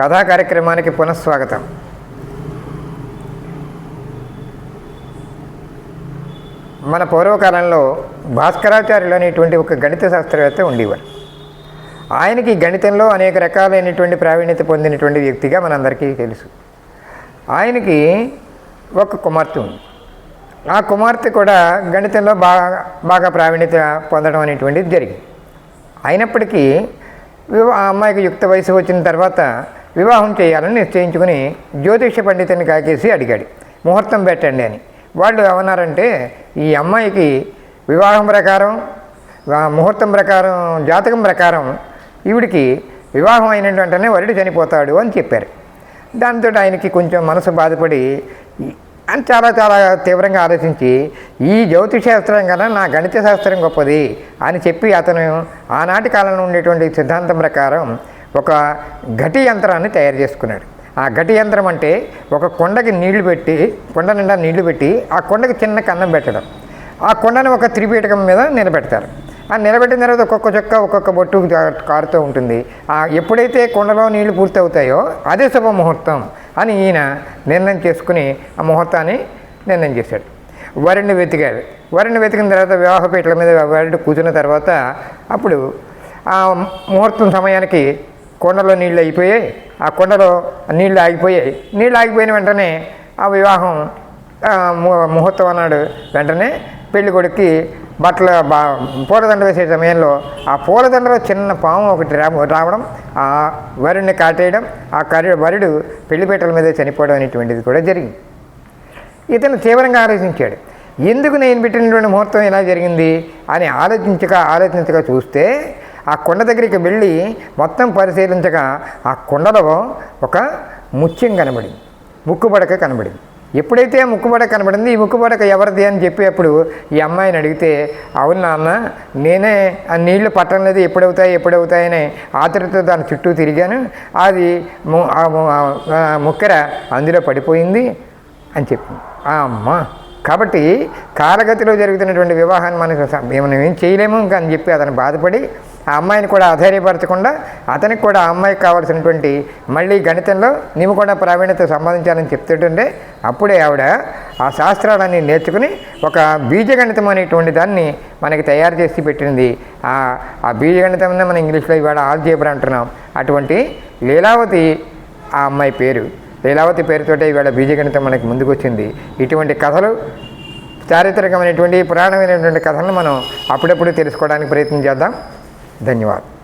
కథా కార్యక్రమానికి పునఃస్వాగతం. మన పూర్వకాలంలో భాస్కరాచార్యులు అనేటువంటి ఒక గణిత శాస్త్రవేత్త ఉండేవారు. ఆయనకి గణితంలో అనేక రకాలైనటువంటి ప్రావీణ్యత పొందినటువంటి వ్యక్తిగా మనందరికీ తెలుసు. ఆయనకి ఒక కుమార్తె ఉంది. ఆ కుమార్తె కూడా గణితంలో బాగా బాగా ప్రావీణ్యత పొందడం అనేటువంటిది జరిగింది. అయినప్పటికీ ఆ అమ్మాయికి యుక్త వయసు వచ్చిన తర్వాత వివాహం చేయాలని నిశ్చయించుకుని జ్యోతిష పండితుని కాకేసి అడిగాడు. ముహూర్తం పెట్టండి అని. వాళ్ళు ఏమన్నారంటే ఈ అమ్మాయికి వివాహం ప్రకారం ముహూర్తం ప్రకారం జాతకం ప్రకారం ఈవిడికి వివాహం అయిన వెంటనే వరుడు చనిపోతాడు అని చెప్పారు. దాంతో ఆయనకి కొంచెం మనసు బాధపడి అని చాలా చాలా తీవ్రంగా ఆలోచించి ఈ జ్యోతిష శాస్త్రం కన్నా నా గణిత శాస్త్రం గొప్పది అని చెప్పి అతను ఆనాటి కాలంలో ఉండేటువంటి సిద్ధాంతం ప్రకారం ఒక ఘటి యంత్రాన్ని తయారు చేసుకున్నాడు. ఆ ఘటి యంత్రం అంటే ఒక కొండకి నీళ్ళు పెట్టి కొండ నిండా నీళ్ళు పెట్టి ఆ కొండకి చిన్న కన్నం పెట్టడం. ఆ కొండను ఒక త్రిపీఠకం మీద నిలబెడతారు. ఆ నిలబెట్టిన తర్వాత ఒక్కొక్క చొక్క ఒక్కొక్క బొట్టు కారుతూ ఉంటుంది. ఆ ఎప్పుడైతే కొండలో నీళ్ళు పూర్తవుతాయో అదే శుభ ముహూర్తం అని ఈయన నిర్ణయం చేసుకుని ఆ ముహూర్తాన్ని నిర్ణయం చేశాడు. వరుణ్ణి వెతికాడు. వరుణ్ణి వెతికిన తర్వాత వివాహపీటల మీద వరుడు కూర్చున్న తర్వాత అప్పుడు ఆ ముహూర్తం సమయానికి కొండలో నీళ్ళు అయిపోయాయి. ఆ కొండలో నీళ్ళు ఆగిపోయాయి. నీళ్ళు ఆగిపోయిన వెంటనే ఆ వివాహం ముహూర్తం అన్నాడు వెంటనే పెళ్ళి కొడుక్కి బట్టలు బా పూలదండ వేసే సమయంలో ఆ పూలదండలో చిన్న పాము ఒకటి రావడం ఆ వరుణ్ణి కాటేయడం ఆ కరి వరుడు పెళ్ళిపేటల మీద చనిపోవడం అనేటువంటిది కూడా జరిగింది. ఇతను తీవ్రంగా ఆలోచించాడు. ఎందుకు నేను పెట్టినటువంటి ముహూర్తం ఇలా జరిగింది అని ఆలోచించక ఆలోచించక చూస్తే ఆ కొండ దగ్గరికి వెళ్ళి మొత్తం పరిశీలించగా ఆ కొండలో ఒక ముత్యం కనబడింది. ముక్కుబడక కనబడింది. ఎప్పుడైతే ఆ ముక్కుబడక కనబడింది ఈ ముక్కుబడక ఎవరిది అని చెప్పేప్పుడు ఈ అమ్మాయిని అడిగితే అవును నాన్న నేనే ఆ నీళ్ళు పట్టడం లేదు ఎప్పుడవుతాయి ఎప్పుడవుతాయని ఆతృతతో దాని చుట్టూ తిరిగాను. అది ముక్కెర అందులో పడిపోయింది అని చెప్పింది. ఆ అమ్మ కాబట్టి కాలగతిలో జరుగుతున్నటువంటి వివాహాన్ని మనకు మేము మనం ఏం చేయలేము ఇంకా అని చెప్పి అతను బాధపడి ఆ అమ్మాయిని కూడా ఆధైర్యపరచకుండా అతనికి కూడా ఆ అమ్మాయికి కావాల్సినటువంటి మళ్ళీ గణితంలో నీవు కూడా ప్రావీణ్యత సంపాదించాలని చెప్తుంటే అప్పుడే ఆవిడ ఆ శాస్త్రాలన్నీ నేర్చుకుని ఒక బీజగణితం అనేటువంటి దాన్ని మనకి తయారు చేసి పెట్టింది. ఆ ఆ బీజగణితం మనం ఇంగ్లీష్లో ఇవాళ ఆల్జేబ్రా అంటున్నాం. అటువంటి లీలావతి ఆ అమ్మాయి పేరు. లీలావతి పేరుతోటే ఇవాళ బీజగణితం మనకి ముందుకు వచ్చింది ఇటువంటి కథలు చారిత్రకమైనటువంటి పురాణమైనటువంటి కథలను మనం అప్పుడప్పుడు తెలుసుకోవడానికి ప్రయత్నం చేద్దాం. धन्यवाद.